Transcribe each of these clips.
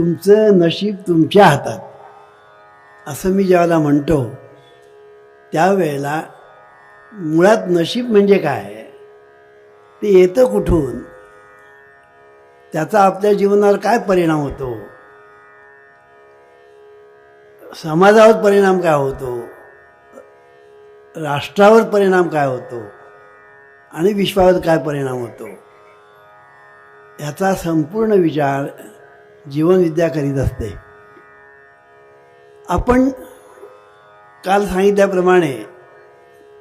तुमचं नशीब तुमच्या हातात. असं मी ज्यावेळेला म्हणतो त्यावेळेला मुळात नशीब म्हणजे काय? ते येतं कुठून? त्याचा आपल्या जीवनावर काय परिणाम होतो? समाजावर परिणाम काय होतो? राष्ट्रावर परिणाम काय होतो? आणि विश्वावर काय परिणाम होतो? याचा संपूर्ण विचार जीवनविद्या करीत असते. आपण काल सांगितल्याप्रमाणे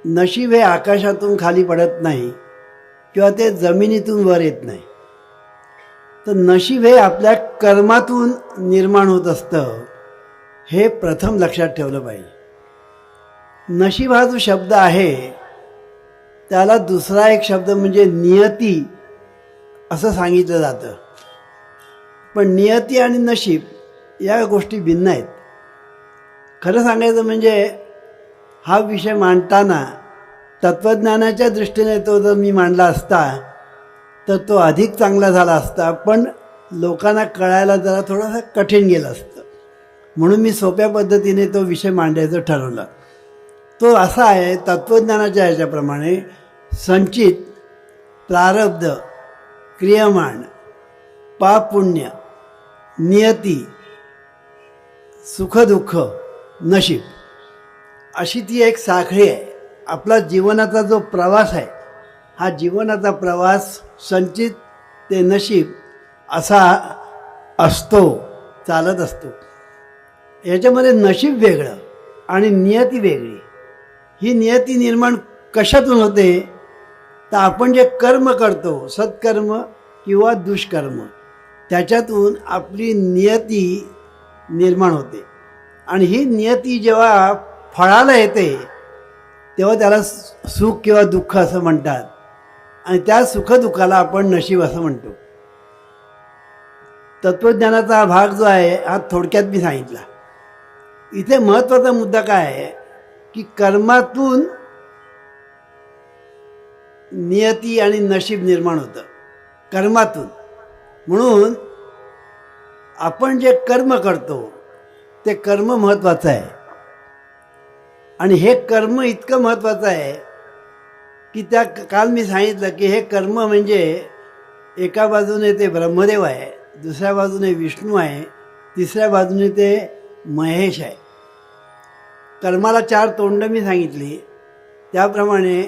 नशीब हे आकाशातून खाली पडत नाही किंवा ते जमिनीतून वर येत नाही. तर नशीब हे आपल्या कर्मातून निर्माण होत असतं हे प्रथम लक्षात ठेवलं पाहिजे. नशीब हा जो शब्द आहे त्याला दुसरा एक शब्द म्हणजे नियती असं सांगितलं जातं. पण नियती आणि नशीब या गोष्टी भिन्न आहेत. खरं सांगायचं म्हणजे हा विषय मांडताना तत्त्वज्ञानाच्या दृष्टीने तो जर मी मांडला असता तर तो अधिक चांगला झाला असता पण लोकांना कळायला जरा थोडंसं कठीण गेलं असतं. म्हणून मी सोप्या पद्धतीने तो विषय मांडायचं ठरवलं. तो असा आहे तत्त्वज्ञानाच्या ह्याच्याप्रमाणे संचित प्रारब्ध क्रियमाण पाप पुण्य नियती सुखदुःख नशीब अशी ती एक साखळी आहे. आपला जीवनाचा जो प्रवास आहे हा जीवनाचा प्रवास संचित ते नशीब असा असतो चालत असतो. याच्यामध्ये नशीब वेगळं आणि नियती वेगळी. ही नियती निर्माण कशातून होते? तर आपण जे कर्म करतो सत्कर्म किंवा दुष्कर्म त्याच्यातून आपली नियती निर्माण होते. आणि ही नियती जेव्हा फळाला येते तेव्हा त्याला सुख किंवा दुःख असं म्हणतात. आणि त्या सुखदुःखाला आपण नशीब असं म्हणतो. तत्त्वज्ञानाचा हा भाग जो आहे हा थोडक्यात मी सांगितला. इथे महत्त्वाचा मुद्दा काय आहे की कर्मातून नियती आणि नशीब निर्माण होतं. कर्मातून. म्हणून आपण जे कर्म करतो ते कर्म महत्त्वाचं आहे. आणि हे कर्म इतकं महत्त्वाचं आहे की त्या काल मी सांगितलं की हे कर्म म्हणजे एका बाजूने ते ब्रह्मदेव आहे दुसऱ्या बाजूने विष्णू आहे तिसऱ्या बाजूने ते महेश आहे. कर्माला चार तोंड मी सांगितली. त्याप्रमाणे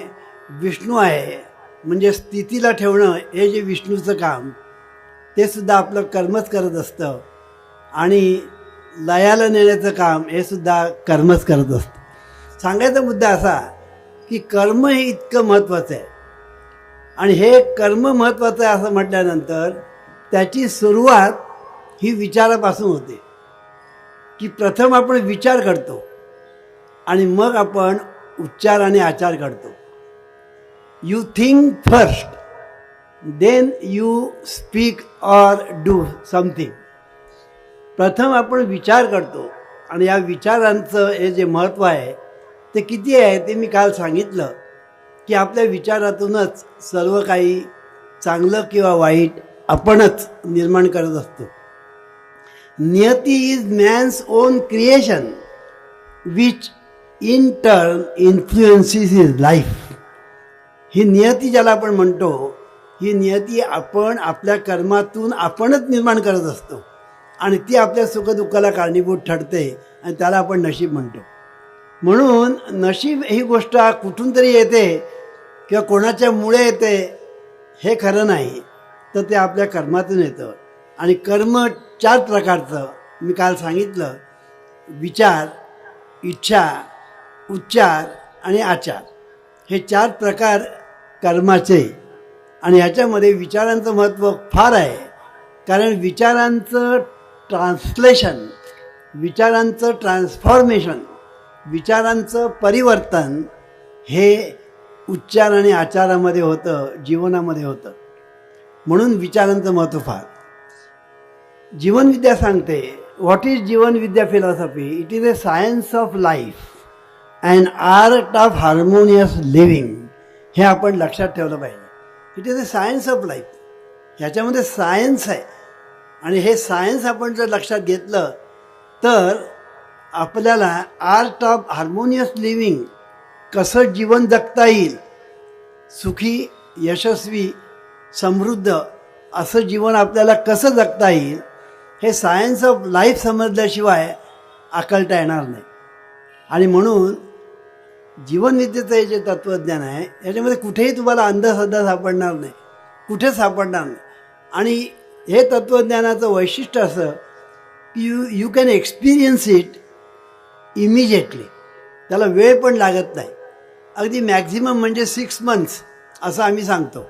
विष्णू आहे म्हणजे स्थितीला ठेवणं हे जे विष्णूचं काम ते सुद्धा आपलं कर्मच करत असतं. आणि लयाला नेण्याचं काम हे सुद्धा कर्मच करत असतं. सांगायचा मुद्दा असा की कर्म हे इतकं महत्त्वाचं आहे. आणि हे कर्म महत्त्वाचं आहे असं म्हटल्यानंतर त्याची सुरुवात ही विचारापासून होते. की प्रथम आपण विचार करतो आणि मग आपण उच्चार आणि आचार करतो you think first then you speak or do something प्रथम आपण विचार करतो आणि या विचारांचं हे जे महत्त्व आहे ते किती आहे ते मी काल सांगितलं की आपल्या विचारातूनच सर्व काही चांगलं किंवा वाईट आपणच निर्माण करत असतो. नियती is man's own creation which in turn influences his life ही नियती ज्याला आपण म्हणतो ही नियती आपण आपल्या कर्मातून आपणच निर्माण करत असतो. आणि ती आपल्या सुखदुःखाला कारणीभूत ठरते आणि त्याला आपण नशीब म्हणतो. म्हणून नशीब ही गोष्ट कुठून तरी येते किंवा कोणाच्या मुळे येते हे खरं नाही तर ते आपल्या कर्मातून येतं. आणि कर्म चार प्रकारचं मी काल सांगितलं. विचार इच्छा उच्चार आणि आचार. हे चार प्रकार कर्माचे. आणि ह्याच्यामध्ये विचारांचं महत्त्व फार आहे. कारण विचारांचं ट्रान्सलेशन विचारांचं ट्रान्सफॉर्मेशन विचारांचं परिवर्तन हे उच्चार आणि आचारामध्ये होतं जीवनामध्ये होतं. म्हणून विचारांचं महत्त्व फार. जीवनविद्या सांगते what is Jeevanvidya philosophy it is a science of life and art of harmonious living हे आपण लक्षात ठेवलं पाहिजे. It is a science of life ह्याच्यामध्ये सायन्स आहे. आणि हे सायन्स आपण जर लक्षात घेतलं तर आपल्याला आर्ट ऑफ हार्मोनियस लिव्हिंग कसं जीवन जगता येईल सुखी यशस्वी समृद्ध असं जीवन आपल्याला कसं जगता येईल हे सायन्स ऑफ लाईफ समजल्याशिवाय आकलता येणार नाही. आणि म्हणून जीवनविद्येचं हे जे तत्त्वज्ञान आहे याच्यामध्ये कुठेही तुम्हाला अंधश्रद्धा सापडणार नाही. कुठे सापडणार नाही. आणि हे तत्त्वज्ञानाचं वैशिष्ट्य असं की you you can experience it immediately त्याला वेळ पण लागत नाही. अगदी मॅक्झिमम म्हणजे सिक्स मंथ्स असं आम्ही सांगतो.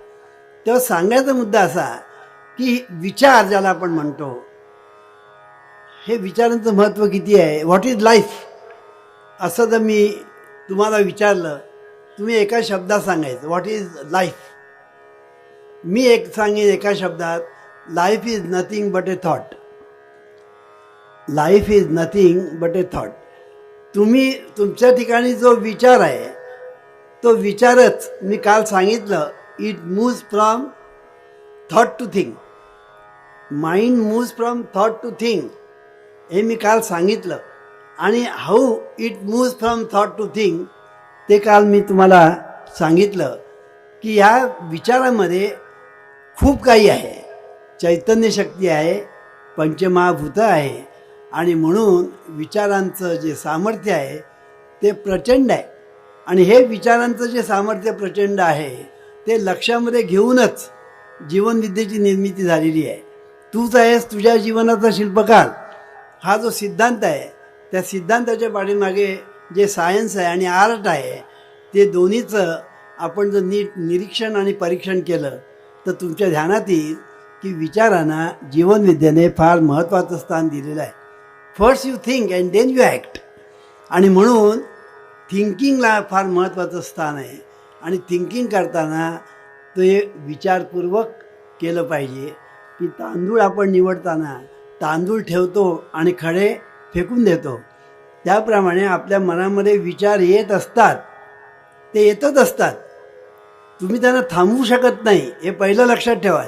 तेव्हा सांगायचा मुद्दा असा की विचार ज्याला आपण म्हणतो हे विचारांचं महत्त्व किती आहे? व्हॉट इज लाईफ असं जर मी तुम्हाला विचारलं तुम्ही एका शब्दात सांगायचं व्हॉट इज लाईफ मी एक सांगेन एका शब्दात life is nothing but a thought life is nothing but a thought तुम्ही तुमच्या ठिकाणी जो विचार आहे तो विचारच मी काल सांगितलं it moves from thought to think mind moves from thought to think हे मी काल सांगितलं. आणि how it moves from thought to thing ते काल मी तुम्हाला सांगितलं की ह्या विचारामध्ये खूप काही आहे. चैतन्य शक्ती आहे पंचमहाभूतं आहे आणि म्हणून विचारांचं जे सामर्थ्य आहे ते प्रचंड आहे. आणि हे विचारांचं जे सामर्थ्य प्रचंड आहे ते लक्षामध्ये घेऊनच जीवनविद्येची निर्मिती झालेली आहे. तूच आहेस तुझ्या जीवनाचा शिल्पकार. हा जो सिद्धांत आहे त्या सिद्धांताच्या पाठीमागे जे सायन्स आहे आणि आर्ट आहे ते दोन्हीचं आपण जर नीट निरीक्षण आणि परीक्षण केलं तर तुमच्या ध्यानात येईल की विचारांना जीवनविद्येने फार महत्त्वाचं स्थान दिलेलं आहे. First you think and then you act आणि म्हणून थिंकिंगला फार महत्त्वाचं स्थान आहे. आणि थिंकिंग करताना ते विचारपूर्वक केलं पाहिजे की तांदूळ आपण निवडताना तांदूळ ठेवतो आणि खडे फेकून देतो. त्याप्रमाणे आपल्या मनामध्ये विचार येत असतात. ते येतच असतात. तुम्ही त्यांना थांबवू शकत नाही हे पहिलं लक्षात ठेवा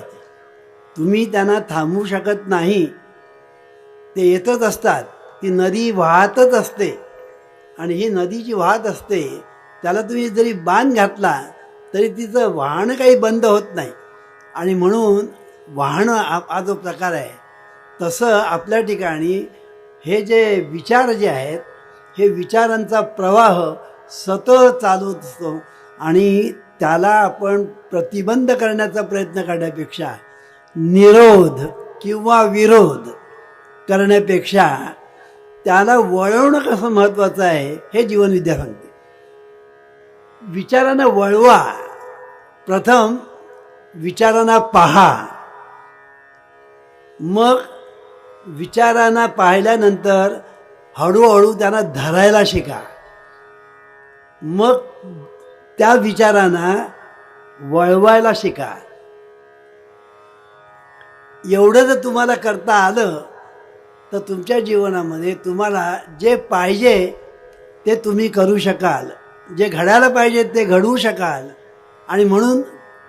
तुम्ही त्यांना थांबवू शकत नाही ते येतच असतात. ती नदी वाहतच असते. आणि ही नदी जी वाहत असते त्याला तुम्ही जरी बांध घातला तरी तिचं वाहन काही बंद होत नाही. आणि म्हणून वाहनं हा जो प्रकार आहे तसं आपल्या ठिकाणी हे जे विचार जे आहेत हे विचारांचा प्रवाह सतत चालू असतो आणि त्याला आपण प्रतिबंध करण्याचा प्रयत्न करण्यापेक्षा निरोध किंवा विरोध करण्यापेक्षा त्याला वळवणं कसं महत्त्वाचं आहे हे जीवनविद्या सांगते. विचारांना वळवा. प्रथम विचारांना पहा. मग विचारांना पाहिल्यानंतर हळूहळू त्यांना धरायला शिका. मग त्या विचारांना वळवायला शिका. एवढं जर तुम्हाला करता आलं तर तुमच्या जीवनामध्ये तुम्हाला जे पाहिजे ते तुम्ही करू शकाल. जे घडायला पाहिजे ते घडवू शकाल. आणि म्हणून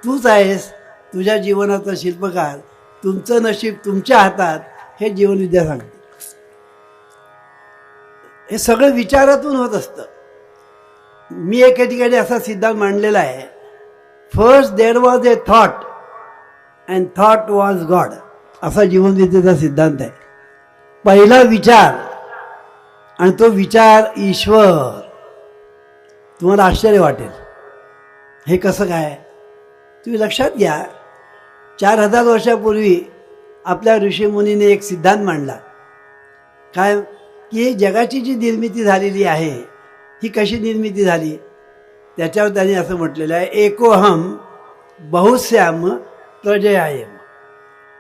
तूच आहेस तुझ्या जीवनाचा शिल्पकार. तुमचं नशीब तुमच्या हातात. हे जीवनविद्या सांगते. हे सगळं विचारातून होत असतं. मी एके ठिकाणी असा सिद्धांत मांडलेला आहे. First there was a thought and thought was God असा जीवनविद्येचा सिद्धांत आहे. पहिला विचार आणि तो विचार ईश्वर. तुम्हाला आश्चर्य वाटेल. हे कसं काय? तुम्ही लक्षात घ्या. चार हजार वर्षापूर्वी आपल्या ऋषीमुनीने एक सिद्धांत मांडला. काय? की जगाची जी निर्मिती झालेली आहे ही कशी निर्मिती झाली? त्याच्यावर त्यांनी असं म्हटलेलं आहे एकोहम बहुश्याम प्रजयायम.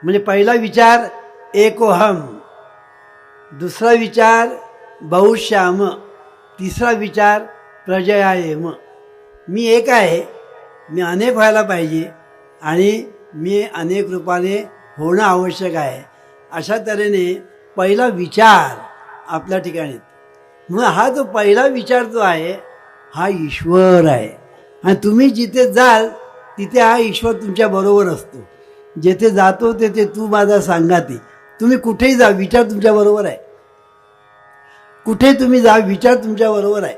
म्हणजे पहिला विचार एकोहम दुसरा विचार बहुश्याम तिसरा विचार प्रजयायम. मी एक आहे मी अनेक व्हायला पाहिजे आणि मी अनेक रूपाने होणं आवश्यक आहे. अशा तऱ्हेने पहिला विचार आपल्या ठिकाणी. म्हणून हा जो पहिला विचार जो आहे हा ईश्वर आहे. आणि तुम्ही जिथे जाल तिथे हा ईश्वर तुमच्या बरोबर असतो. जेथे जातो तेथे तू माझा सांगाती. तुम्ही कुठेही जा विचार तुमच्याबरोबर आहे. कुठे तुम्ही जा विचार तुमच्याबरोबर आहे.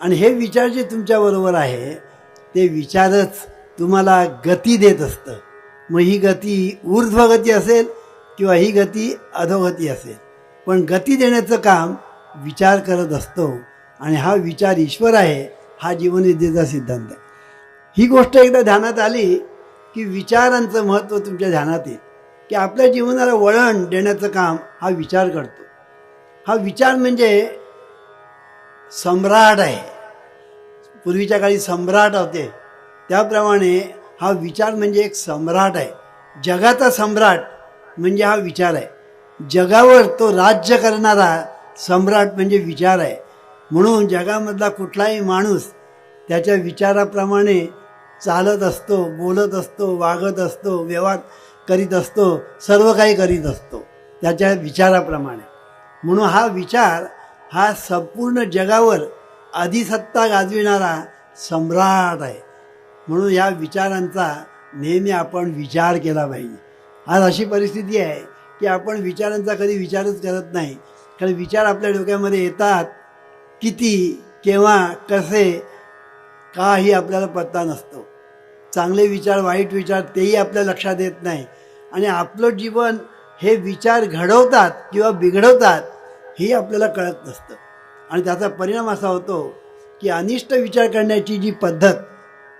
आणि हे विचार जे तुमच्याबरोबर आहे ते विचारच तुम्हाला गती देत असतं. मग ही गती ऊर्ध्वगती असेल किंवा ही गती अधोगती असेल. पण गती देण्याचं काम विचार करत असतो आणि हा विचार ईश्वर आहे हा जीवनविद्येचा सिद्धांत आहे. ही गोष्ट एकदा ध्यानात आली की विचारांचं महत्त्व तुमच्या ध्यानात येईल. की आपल्या जीवनाला वळण देण्याचं काम हा विचार करतो. हा विचार म्हणजे सम्राट आहे. पूर्वीच्या काळी सम्राट होते. त्याप्रमाणे हा विचार म्हणजे एक सम्राट आहे. जगाचा सम्राट म्हणजे हा विचार आहे. जगावर तो राज्य करणारा सम्राट म्हणजे विचार आहे. म्हणून जगामधला कुठलाही माणूस त्याच्या विचाराप्रमाणे चालत असतो बोलत असतो वागत असतो व्यवहार करीत असतो सर्व काही करीत असतो त्याच्या विचाराप्रमाणे. म्हणून हा विचार हा संपूर्ण जगावर अधिसत्ता गाजविणारा सम्राट आहे. म्हणून या विचारांचा नेहमी आपण विचार केला पाहिजे. आज अशी परिस्थिती आहे की आपण विचारांचा कधी विचारच करत नाही. कारण विचार आपल्या डोक्यामध्ये येतात किती केव्हा कसे काही आपल्याला पत्ता नसतो. चांगले विचार वाईट विचार तेही आपल्या लक्षात येत नाही. आणि आपलं जीवन हे विचार घडवतात किंवा बिघडवतात हे आपल्याला कळत नसतं. आणि त्याचा परिणाम असा होतो की अनिष्ट विचार करण्याची जी पद्धत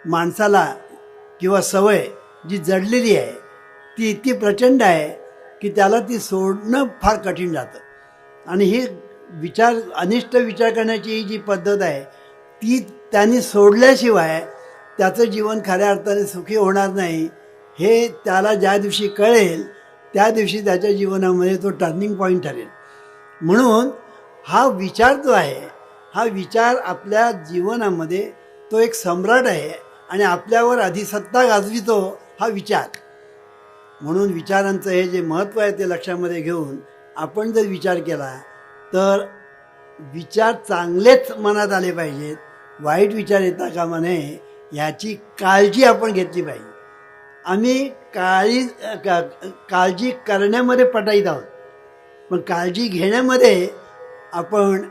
माणसाला किंवा सवय जी जडलेली आहे ती इतकी प्रचंड आहे की त्याला ती सोडणं फार कठीण जातं. आणि ही विचार अनिष्ट विचार करण्याची ही जी पद्धत आहे ती त्यांनी सोडल्याशिवाय त्याचं जीवन खऱ्या अर्थाने सुखी होणार नाही. हे त्याला ज्या दिवशी कळेल त्या दिवशी त्याच्या जीवनामध्ये तो टर्निंग पॉईंट ठरेल. म्हणून हा विचार जो आहे हा विचार आपल्या जीवनामध्ये तो एक सम्राट आहे. आणि आपल्यावर अधिसत्ता गाजवितो हा विचार. म्हणून विचारांचं हे जे महत्त्व आहे ते लक्षामध्ये घेऊन आपण जर विचार केला तर विचार चांगलेच मनात आले पाहिजेत. वाईट विचार येता कामा नये ह्याची काळजी आपण घेतली पाहिजे. आम्ही काळी का काळजी करण्यामध्ये पटाईत आहोत. पण काळजी घेण्यामध्ये आपण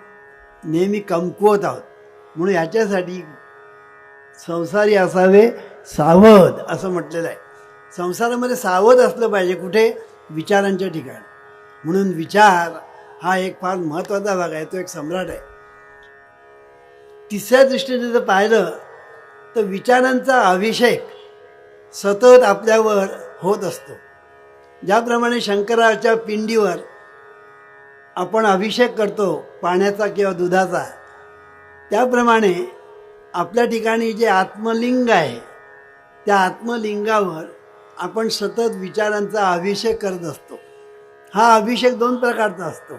नेहमी कमकुवत आहोत. म्हणून याच्यासाठी संसारी असावे सावध असं म्हटलेलं आहे. संसारामध्ये सावध असलं पाहिजे कुठे? विचारांच्या ठिकाणी. म्हणून विचार हा एक फार महत्त्वाचा भाग आहे तो एक सम्राट आहे. तिसऱ्या दृष्टीने जर पाहिलं तर विचारांचा अभिषेक सतत आपल्यावर होत असतो. ज्याप्रमाणे शंकराच्या पिंडीवर आपण अभिषेक करतो पाण्याचा किंवा दुधाचा त्याप्रमाणे आपल्या ठिकाणी जे आत्मलिंग आहे त्या आत्मलिंगावर आपण सतत विचारांचा अभिषेक करत असतो. हा अभिषेक दोन प्रकारचा असतो.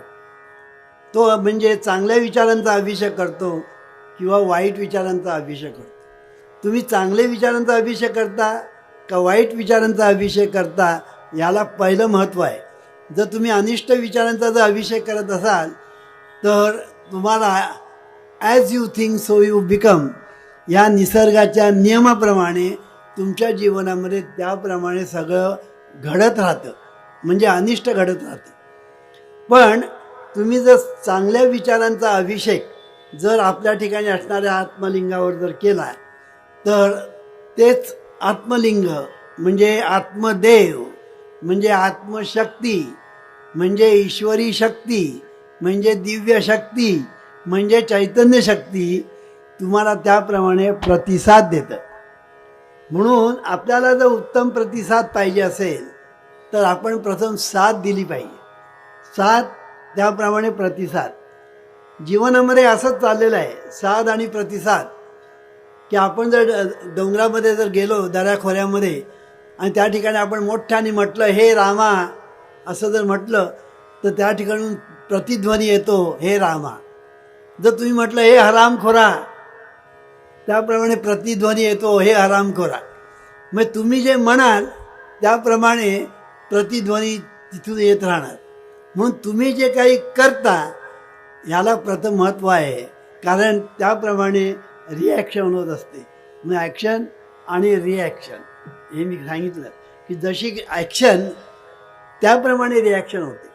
तो म्हणजे चांगल्या विचारांचा अभिषेक करतो किंवा वाईट विचारांचा अभिषेक करतो. तुम्ही चांगले विचारांचा अभिषेक करता का वाईट विचारांचा अभिषेक करता याला पहिलं महत्त्व आहे. जर तुम्ही अनिष्ट विचारांचा जर अभिषेक करत असाल तर तुम्हाला as you think so you become या निसर्गाच्या नियमाप्रमाणे तुमच्या जीवनामध्ये त्याप्रमाणे सगळं घडत राहतं. म्हणजे अनिष्ट घडत राहतं. पण तुम्ही जर चांगल्या विचारांचा अभिषेक जर आपल्या ठिकाणी असणाऱ्या आत्मलिंगावर जर केला तर तेच आत्मलिंग म्हणजे आत्मदेव म्हणजे आत्मशक्ती म्हणजे ईश्वरी शक्ती म्हणजे दिव्य शक्ती म्हणजे चैतन्य शक्ती तुम्हाला त्याप्रमाणे प्रतिसाद देतं. म्हणून आपल्याला जर उत्तम प्रतिसाद पाहिजे असेल तर आपण प्रथम साथ दिली पाहिजे. साथ त्याप्रमाणे प्रतिसाद. जीवनामध्ये असंच चाललेलं आहे साथ आणि प्रतिसाद. की आपण जर डोंगरामध्ये जर गेलो दऱ्याखोऱ्यामध्ये आणि त्या ठिकाणी आपण मोठ्याने म्हटलं हे रामा असं जर म्हटलं तर त्या ठिकाणून प्रतिध्वनी येतो हे रामा. जर तुम्ही म्हटलं हे हरामखोरा त्याप्रमाणे प्रतिध्वनी येतो हे हरामखोरा मग तुम्ही जे म्हणाल त्याप्रमाणे प्रतिध्वनी तिथून येत राहणार. म्हणून तुम्ही जे काही करता ह्याला प्रथम महत्त्व आहे. कारण त्याप्रमाणे रिॲक्शन होत असते. मग ॲक्शन आणि रिॲक्शन हे मी सांगितलं की जशी ॲक्शन त्याप्रमाणे रिॲक्शन होते.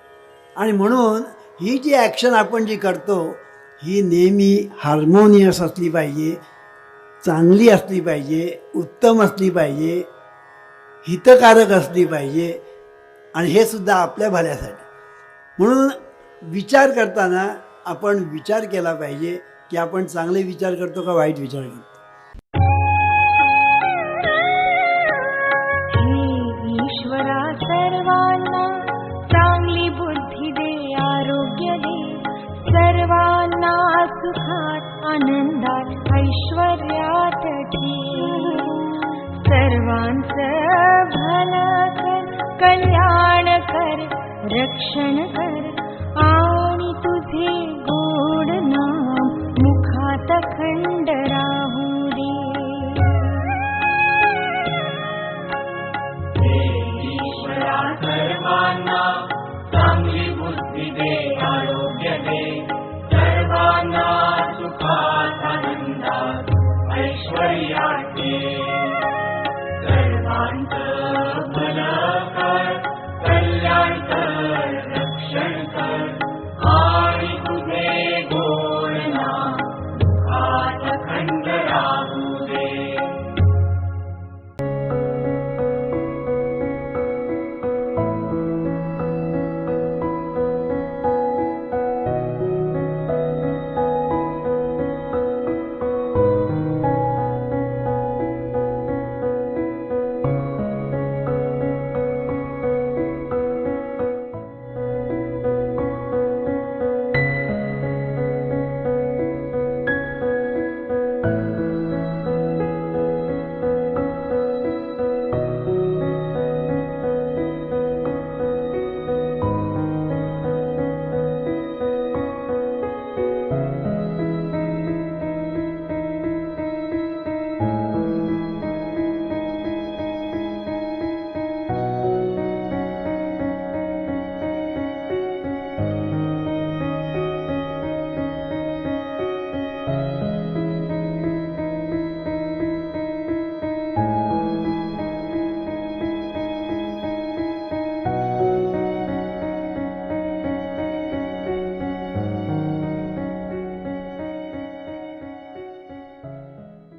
आणि म्हणून ही जी ॲक्शन आपण जी करतो ही नेहमी हार्मोनियस असली पाहिजे. चांगली असली पाहिजे उत्तम असली पाहिजे हितकारक असली पाहिजे आणि हे सुद्धा आपल्या भल्यासाठी. म्हणून विचार करताना आपण विचार केला पाहिजे की आपण चांगले विचार करतो का वाईट विचार करतो? कल्याण कर तुझे